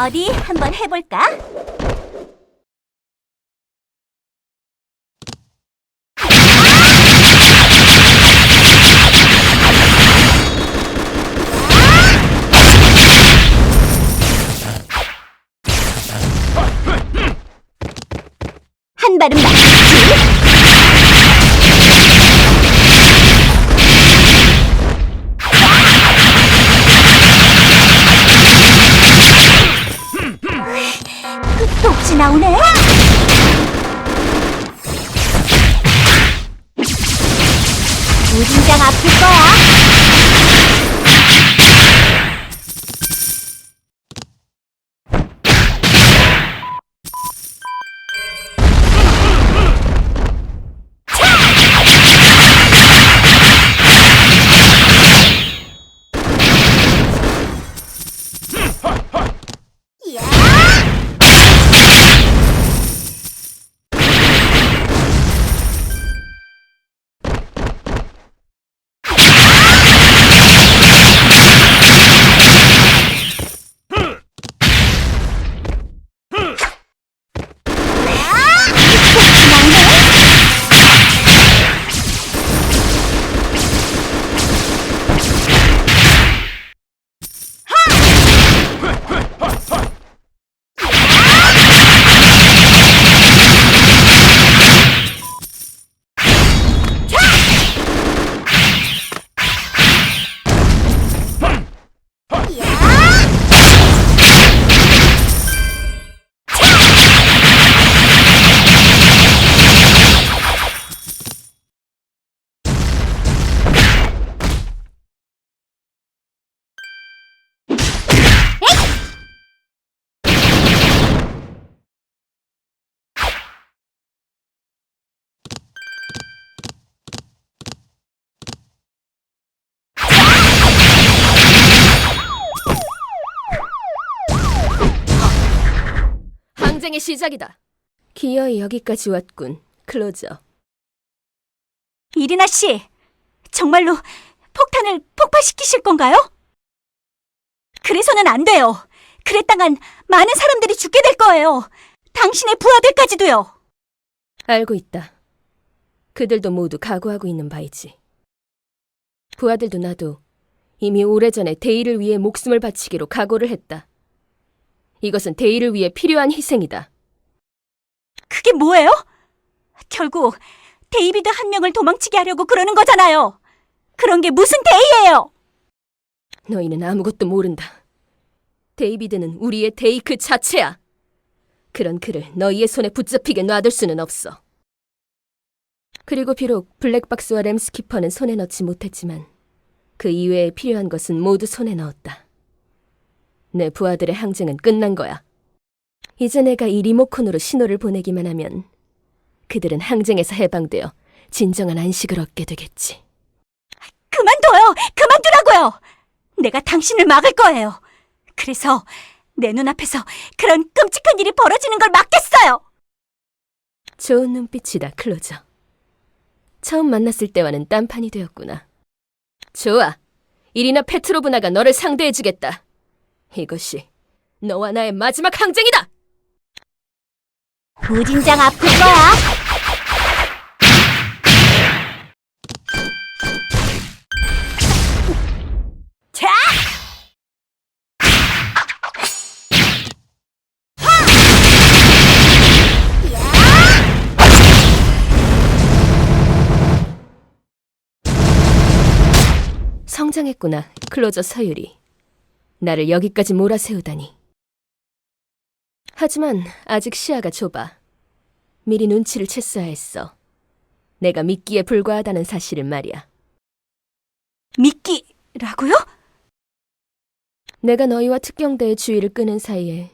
어디 한번 해볼까? 한 발은 맞 나오네. 무진장 아플 거야. 항쟁의 시작이다. 기어이 여기까지 왔군. 클로저. 이리나 씨, 정말로 폭탄을 폭파시키실 건가요? 그래서는 안 돼요. 그랬다간 많은 사람들이 죽게 될 거예요. 당신의 부하들까지도요. 알고 있다. 그들도 모두 각오하고 있는 바이지. 부하들도 나도 이미 오래전에 대의를 위해 목숨을 바치기로 각오를 했다. 이것은 대의를 위해 필요한 희생이다. 그게 뭐예요? 결국 데이비드 한 명을 도망치게 하려고 그러는 거잖아요. 그런 게 무슨 대의예요? 너희는 아무것도 모른다. 데이비드는 우리의 대의 그 자체야. 그런 그를 너희의 손에 붙잡히게 놔둘 수는 없어. 그리고 비록 블랙박스와 램스키퍼는 손에 넣지 못했지만 그 이외에 필요한 것은 모두 손에 넣었다. 내 부하들의 항쟁은 끝난 거야. 이제 내가 이 리모컨으로 신호를 보내기만 하면 그들은 항쟁에서 해방되어 진정한 안식을 얻게 되겠지. 그만둬요! 그만두라고요! 내가 당신을 막을 거예요. 그래서 내 눈앞에서 그런 끔찍한 일이 벌어지는 걸 막겠어요! 좋은 눈빛이다, 클로저. 처음 만났을 때와는 딴판이 되었구나. 좋아. 이리나 페트로브나가 너를 상대해주겠다. 이것이 너와 나의 마지막 항쟁이다! 무진장 아플 거야! 자! 성장했구나, 클로저 서유리. 나를 여기까지 몰아세우다니. 하지만 아직 시야가 좁아. 미리 눈치를 챘어야 했어. 내가 미끼에 불과하다는 사실을 말이야. 미끼라고요? 내가 너희와 특경대의 주의를 끄는 사이에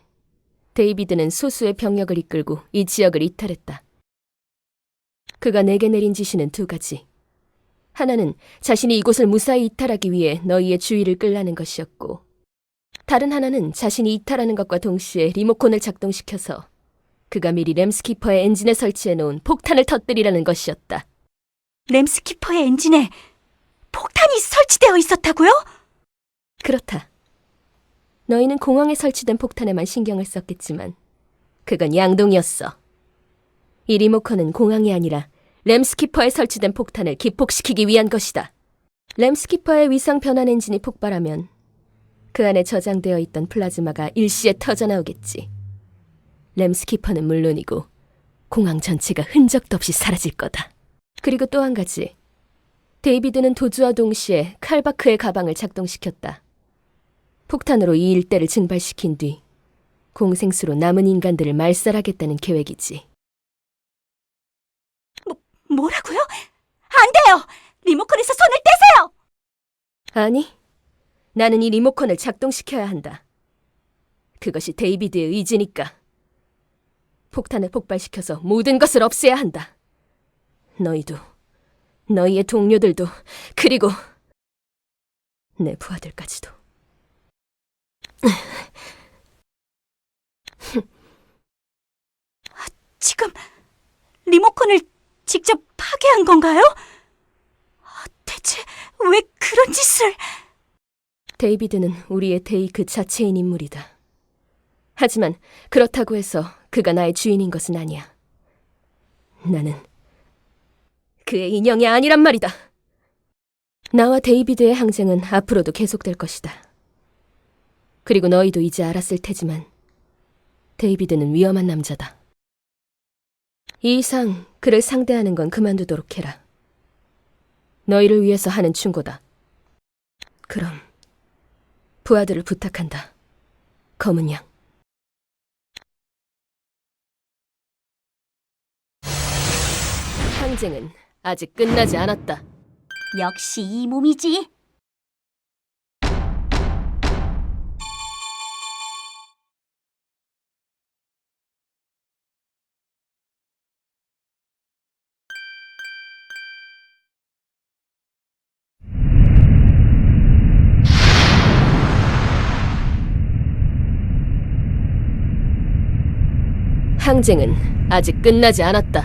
데이비드는 소수의 병력을 이끌고 이 지역을 이탈했다. 그가 내게 내린 지시는 두 가지. 하나는 자신이 이곳을 무사히 이탈하기 위해 너희의 주의를 끌라는 것이었고, 다른 하나는 자신이 이탈하는 것과 동시에 리모컨을 작동시켜서 그가 미리 램스키퍼의 엔진에 설치해 놓은 폭탄을 터뜨리라는 것이었다. 램스키퍼의 엔진에 폭탄이 설치되어 있었다고요? 그렇다. 너희는 공항에 설치된 폭탄에만 신경을 썼겠지만 그건 양동이었어. 이 리모컨은 공항이 아니라 램스키퍼에 설치된 폭탄을 기폭시키기 위한 것이다. 램스키퍼의 위상 변환 엔진이 폭발하면 그 안에 저장되어 있던 플라즈마가 일시에 터져나오겠지. 램스키퍼는 물론이고 공항 전체가 흔적도 없이 사라질 거다. 그리고 또 한 가지. 데이비드는 도주와 동시에 칼바크의 가방을 작동시켰다. 폭탄으로 이 일대를 증발시킨 뒤 공생수로 남은 인간들을 말살하겠다는 계획이지. 뭐라고요? 안 돼요! 리모컨에서 손을 떼세요! 아니, 나는 이 리모컨을 작동시켜야 한다. 그것이 데이비드의 의지니까. 폭탄을 폭발시켜서 모든 것을 없애야 한다. 너희도, 너희의 동료들도, 그리고 내 부하들까지도. 지금 리모컨을 직접 파괴한 건가요? 아, 대체 왜 그런 짓을... 데이비드는 우리의 데이 그 자체인 인물이다. 하지만 그렇다고 해서 그가 나의 주인인 것은 아니야. 나는 그의 인형이 아니란 말이다. 나와 데이비드의 항쟁은 앞으로도 계속될 것이다. 그리고 너희도 이제 알았을 테지만 데이비드는 위험한 남자다. 이 이상 그를 상대하는 건 그만두도록 해라. 너희를 위해서 하는 충고다. 그럼 부하들을 부탁한다. 검은 양. 항쟁은 아직 끝나지 않았다. 역시 이 몸이지. 항쟁은 아직 끝나지 않았다.